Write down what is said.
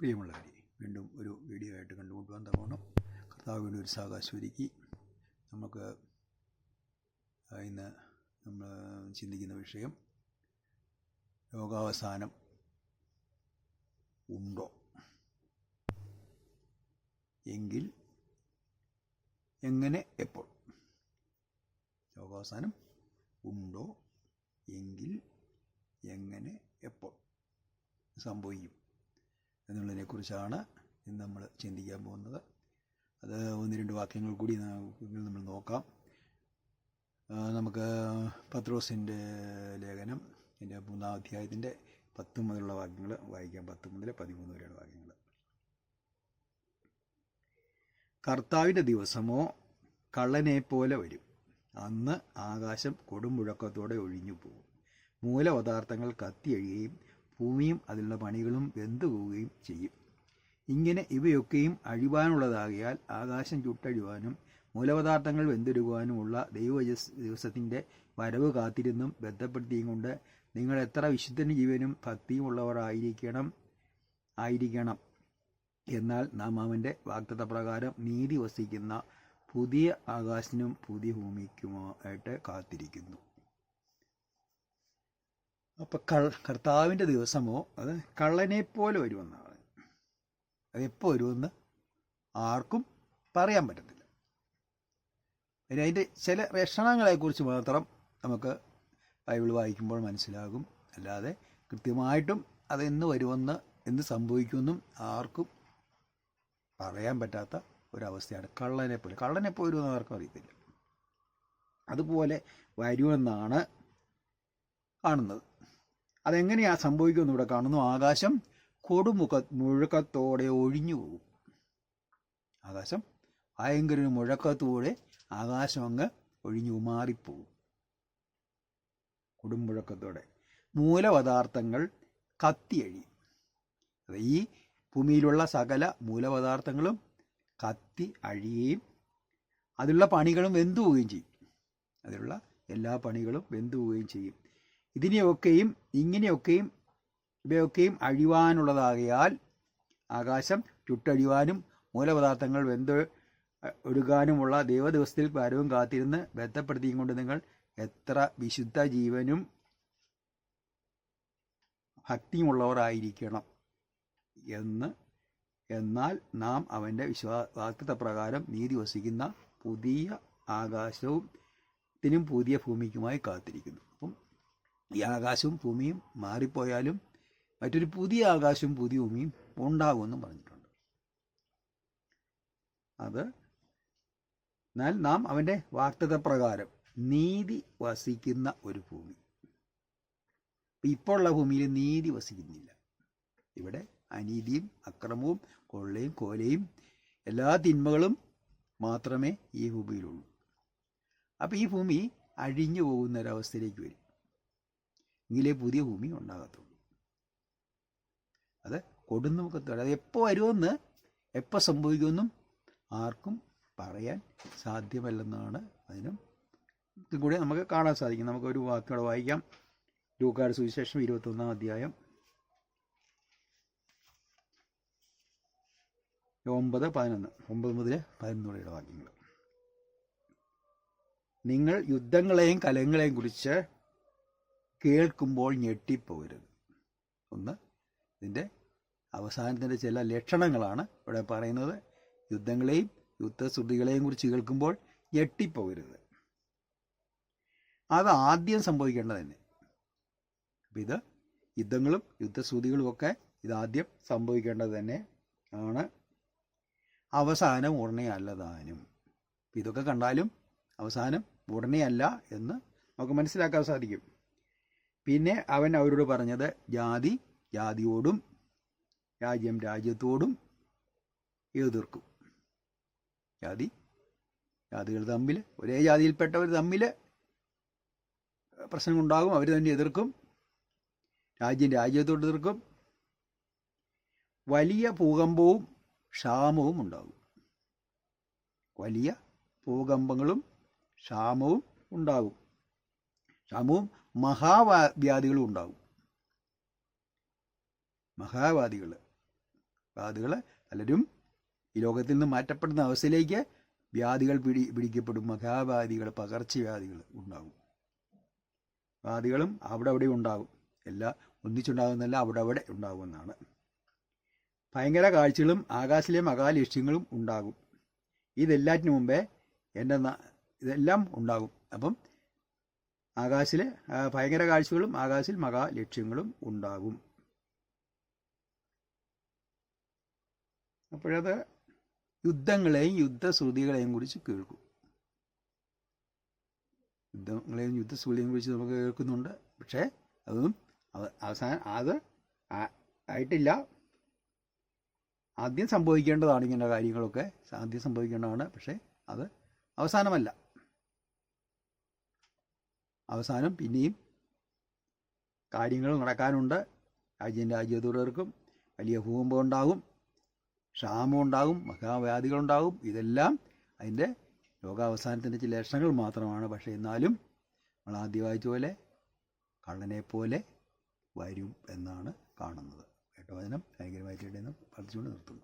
പ്രിയമുള്ളവരെ വീണ്ടും ഒരു വീഡിയോ ആയിട്ട് കണ്ടുമുട്ടുവാൻ തക്കോണം കർത്താവ് വീണ്ടും ഒരു സാവകാശം ഒരുക്കി. നമുക്ക് ഇന്ന് നമ്മൾ ചിന്തിക്കുന്ന വിഷയം ലോകാവസാനം ഉണ്ടോ? എങ്കിൽ എങ്ങനെ എപ്പോൾ? ലോകാവസാനം ഉണ്ടോ? എങ്കിൽ എങ്ങനെ എപ്പോൾ? സംഭവിക്കും. എന്നുള്ളതിനെക്കുറിച്ചാണ് ഇന്ന് നമ്മൾ ചിന്തിക്കാൻ പോകുന്നത്. അത് ഒന്ന് രണ്ട് വാക്യങ്ങൾ കൂടി നമ്മൾ നോക്കാം. നമുക്ക് പത്രോസിന്റെ ലേഖനം എന്റെ മൂന്നാം അധ്യായത്തിന്റെ പത്ത് മുതലുള്ള വാക്യങ്ങൾ വായിക്കാം. പത്ത് മുതൽ പതിമൂന്ന് വരെയുള്ള വാക്യങ്ങൾ. കർത്താവിന്റെ ദിവസമോ കള്ളനെ പോലെ വരും. അന്ന് ആകാശം കൊടുമുഴക്കത്തോടെ ഒഴിഞ്ഞു പോകും മൂലപദാർത്ഥങ്ങൾ കത്തിയഴുകയും ഭൂമിയും അതിലുള്ള പണികളും വെന്തുപോവുകയും ചെയ്യും. ഇങ്ങനെ ഇവയൊക്കെയും അഴിവാനുള്ളതാകിയാൽ ആകാശം ചുട്ടഴിവാനും മൂലപദാർത്ഥങ്ങൾ വെന്തുരുകുവാനുമുള്ള ദൈവ ദിവസത്തിന്റെ വരവ് കാത്തിരുന്നും ബന്ധപ്പെടുത്തിയും കൊണ്ട് നിങ്ങൾ എത്ര വിശുദ്ധ ജീവനും ഭക്തിയും ഉള്ളവരായിരിക്കണം ആയിരിക്കണം. ആയിരിക്കണം എന്നാൽ നാം അവന്റെ വാഗ്ദത്ത പ്രകാരം നീതി വസിക്കുന്ന പുതിയ ആകാശനും പുതിയ ഭൂമിക്കുമായിട്ട് കാത്തിരിക്കുന്നു. അപ്പൊ കൾ കർത്താവിന്റെ ദിവസമോ അത് കള്ളനെപ്പോലെ വരുമെന്നാണ് അത് എപ്പോൾ വരുമെന്ന് ആർക്കും പറയാൻ പറ്റത്തില്ല. ഇനി അതിന്റെ ചില ലക്ഷണങ്ങളെക്കുറിച്ച് മാത്രം നമുക്ക് ബൈബിൾ വായിക്കുമ്പോൾ മനസ്സിലാകും. അല്ലാതെ കൃത്യമായിട്ടും അത് എന്ന് വരുമെന്ന് എന്ത് സംഭവിക്കുമെന്നും ആർക്കും പറയാൻ പറ്റാത്ത ഒരവസ്ഥയാണ് കള്ളനെ പോലെ കള്ളനെ പോലെ ആർക്കും അറിയത്തില്ല. അതുപോലെ വരുമെന്നാണ് കാണുന്നത്. അതെങ്ങനെയാ സംഭവിക്കുമെന്ന് ഇവിടെ കാണുന്നു? ആകാശം കൊടുമുഖ മുഴക്കത്തോടെ ഒഴിഞ്ഞു പോകും. ആകാശം ഭയങ്കര ഒരു മുഴക്കത്തോടെ ആകാശം അങ്ങ് ഒഴിഞ്ഞു മാറിപ്പോകും. കൊടുമുഴക്കത്തോടെ മൂലപദാർത്ഥങ്ങൾ കത്തിയഴിയും അത് ഈ ഭൂമിയിലുള്ള സകല മൂലപദാർത്ഥങ്ങളും കത്തി അഴിയുകയും അതിലുള്ള പണികളും വെന്തുപോവുകയും ചെയ്യും. അതിലുള്ള എല്ലാ പണികളും വെന്തുപോവുകയും ചെയ്യും. ഇതിനെയൊക്കെയും ഇങ്ങനെയൊക്കെയും ഇവയൊക്കെയും അഴിവാനുള്ളതാകയാൽ ആകാശം ചുട്ടഴിവാനും മൂലപദാർത്ഥങ്ങൾ വെന്ത് ഒഴുകാനുമുള്ള ദൈവദിവസത്തിൽ പരവും കാത്തിരുന്ന് ബന്ധപ്പെടുത്തിയും കൊണ്ട് നിങ്ങൾ എത്ര വിശുദ്ധ ജീവനും ഭക്തിയുമുള്ളവരായിരിക്കണം എന്ന്. എന്നാൽ നാം അവന്റെ വിശ്വാസത്വ പ്രകാരം നീതി വസിക്കുന്ന പുതിയ ആകാശവും ത്തിനും പുതിയ ഭൂമിക്കുമായി കാത്തിരിക്കുന്നു. അപ്പം ഈ ആകാശവും ഭൂമിയും മാറിപ്പോയാലും മറ്റൊരു പുതിയ ആകാശവും പുതിയ ഭൂമിയും ഉണ്ടാകുമെന്നും പറഞ്ഞിട്ടുണ്ട്. അത് എന്നാൽ നാം അവന്റെ വാക്തത പ്രകാരം നീതി വസിക്കുന്ന ഒരു ഭൂമി. ഇപ്പോഴുള്ള ഭൂമിയിൽ നീതി വസിക്കുന്നില്ല. ഇവിടെ അനീതിയും അക്രമവും കൊള്ളയും കോലയും എല്ലാ തിന്മകളും മാത്രമേ ഈ ഭൂമിയിലുള്ളൂ. അപ്പം ഈ ഭൂമി അഴിഞ്ഞു പോകുന്ന ഒരവസ്ഥയിലേക്ക് വരും. എങ്കിലേ പുതിയ ഭൂമി ഉണ്ടാകത്തുള്ളൂ. അത് കൊടുന്നുമുഖത്തോടെ അത് എപ്പോൾ വരുമെന്ന് എപ്പോൾ സംഭവിക്കുമെന്നും ആർക്കും പറയാൻ സാധ്യമല്ലെന്നാണ് അതിനും ഇതും കൂടി നമുക്ക് കാണാൻ സാധിക്കും. നമുക്കൊരു വാക്കോടെ വായിക്കാം. ലൂക്കാട് സുവിശേഷം ഇരുപത്തൊന്നാം അധ്യായം ഒമ്പത് പതിനൊന്ന്. ഒമ്പത് മുതൽ പതിനൊന്ന് വരെയുള്ള വാക്യങ്ങൾ. നിങ്ങൾ യുദ്ധങ്ങളെയും കലങ്ങളെയും കുറിച്ച് കേൾക്കുമ്പോൾ ഞെട്ടിപ്പോകരുത് ഒന്ന് ഇതിന്റെ അവസാനത്തിന്റെ ചില ലക്ഷണങ്ങളാണ് ഇവിടെ പറയുന്നത്. യുദ്ധങ്ങളെയും യുദ്ധശ്രുതികളെയും കുറിച്ച് കേൾക്കുമ്പോൾ ഞെട്ടിപ്പോകരുത് അത് ആദ്യം സംഭവിക്കേണ്ടത് തന്നെ അപ്പം ഇത് യുദ്ധങ്ങളും യുദ്ധശ്രുതികളും ഒക്കെ ഇതാദ്യം സംഭവിക്കേണ്ടത് തന്നെ ആണ്. അവസാനം ഉടനെ അല്ലതാനും ഇതൊക്കെ കണ്ടാലും അവസാനം ഉടനെയല്ല എന്ന് നമുക്ക് മനസ്സിലാക്കാൻ സാധിക്കും. പിന്നെ അവൻ അവരോട് പറഞ്ഞത് ജാതി ജാതിയോടും രാജ്യം രാജ്യത്തോടും എതിർക്കും. ജാതി ജാതികൾ തമ്മിൽ ഒരേ ജാതിയിൽപ്പെട്ടവർ തമ്മിൽ പ്രശ്നങ്ങളുണ്ടാകും അവർ തന്നെ എതിർക്കും. രാജ്യം രാജ്യത്തോട് എതിർക്കും. വലിയ ഭൂകമ്പവും ക്ഷാമവും ഉണ്ടാകും. വലിയ ഭൂകമ്പങ്ങളും ക്ഷാമവും ഉണ്ടാകും. ക്ഷാമവും മഹാവ്യാധികളും ഉണ്ടാകും മഹാവാദികൾ വ്യാധികൾ പലരും ഈ ലോകത്തിൽ നിന്ന് മാറ്റപ്പെടുന്ന അവസ്ഥയിലേക്ക് വ്യാധികൾ പിടി പിടിക്കപ്പെടും. മഹാവാദികൾ പകർച്ചവ്യാധികൾ ഉണ്ടാകും വാദികളും അവിടെ അവിടെ ഉണ്ടാകും എല്ലാ ഒന്നിച്ചുണ്ടാകുന്നല്ല അവിടെ അവിടെ ഉണ്ടാകുമെന്നാണ് ഭയങ്കര കാഴ്ചകളും ആകാശിലെ മഹാലക്ഷ്യങ്ങളും ഉണ്ടാകും. ഇതെല്ലാറ്റിനു മുമ്പേ എന്റെ ഇതെല്ലാം ഉണ്ടാകും. അപ്പം ആകാശിലെ ഭയങ്കര കാഴ്ചകളും ആകാശിൽ മഹാലക്ഷ്യങ്ങളും ഉണ്ടാകും. അപ്പോഴത് യുദ്ധങ്ങളെയും യുദ്ധശ്രുതികളെയും കുറിച്ച് കേൾക്കും. യുദ്ധങ്ങളെയും യുദ്ധശ്രുതിയെയും കുറിച്ച് നമുക്ക് കേൾക്കുന്നുണ്ട്. പക്ഷേ അതും അവസാനം അത് ആയിട്ടില്ല. ആദ്യം സംഭവിക്കേണ്ടതാണ് ഇങ്ങനെ കാര്യങ്ങളൊക്കെ. ആദ്യം സംഭവിക്കേണ്ടതാണ് പക്ഷേ അത് അവസാനമല്ല. അവസാനം പിന്നെയും കാര്യങ്ങൾ നടക്കാനുണ്ട്. രാജ്യം രാജ്യത്തോടർക്കും വലിയ ഭൂകമ്പം ഉണ്ടാകും ക്ഷാമം ഉണ്ടാകും മഹാവ്യാധികളുണ്ടാകും. ഇതെല്ലാം അതിന്റെ ലോകാവസാനത്തിന്റെ ചില ലക്ഷണങ്ങൾ മാത്രമാണ്. പക്ഷേ എന്നാലും നമ്മൾ ആദ്യം വായിച്ച പോലെ കള്ളനെ പോലെ വരും എന്നാണ് കാണുന്നത്. കേട്ടോ വചനം ഭയങ്കരമായിട്ട് പ്രാർത്ഥിച്ചുകൊണ്ട് നിർത്തുന്നു.